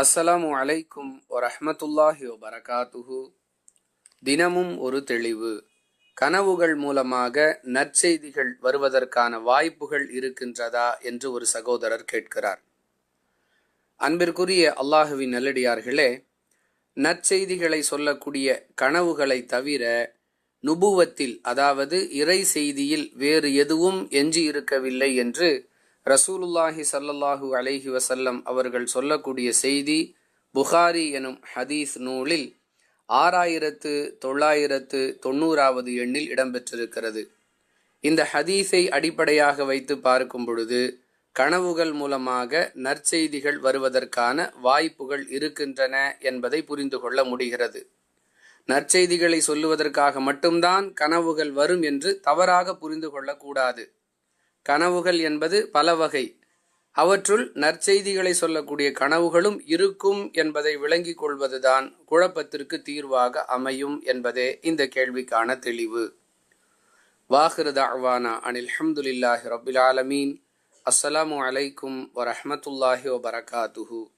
அஸ்ஸலாமு அலைக்கும் வரஹமத்துல்லாஹி வபரகாத்துஹு. தினமும் ஒரு தெளிவு. கனவுகள் மூலமாக நற்செய்திகள் வருவதற்கான வாய்ப்புகள் இருக்கின்றதா என்று ஒரு சகோதரர் கேட்கிறார். அன்பிற்குரிய அல்லாஹுவின் நல்லடியார்களே நற்செய்திகளை சொல்லக்கூடிய கனவுகளை தவிர நுபுவத்தில் அதாவது இறை செய்தியில் வேறு எதுவும் எஞ்சி இருக்கவில்லை என்று ரசூலுல்லாஹி சல்லல்லாஹு அலைஹி வசல்லம் அவர்கள் சொல்லக்கூடிய செய்தி புகாரி எனும் ஹதீஸ் நூலில் ஆறாயிரத்து தொள்ளாயிரத்து தொண்ணூறாவது எண்ணில் இடம்பெற்றிருக்கிறது. இந்த ஹதீஸை அடிப்படையாக வைத்து பார்க்கும் பொழுது கனவுகள் மூலமாக நற்செய்திகள் வருவதற்கான வாய்ப்புகள் இருக்கின்றன என்பதை புரிந்து கொள்ள முடிகிறது. நற்செய்திகளை சொல்லுவதற்காக மட்டும்தான் கனவுகள் வரும் என்று தவறாக புரிந்து கொள்ளக்கூடாது. கனவுகள் என்பது பல வகை. அவற்றுள் நற்செய்திகளை சொல்லக்கூடிய கனவுகளும் இருக்கும் என்பதை விளங்கிக் கொள்வதுதான் குழப்பத்திற்கு தீர்வாக அமையும் என்பதே இந்த கேள்விக்கான தெளிவு. வாஹிருத அவானா அனில் அஹமதுல்லாஹி ரபில் ஆலமீன். அஸ்ஸலாமு அலைக்கும் வரஹமத்துல்லாஹி வபரகாத்துஹு.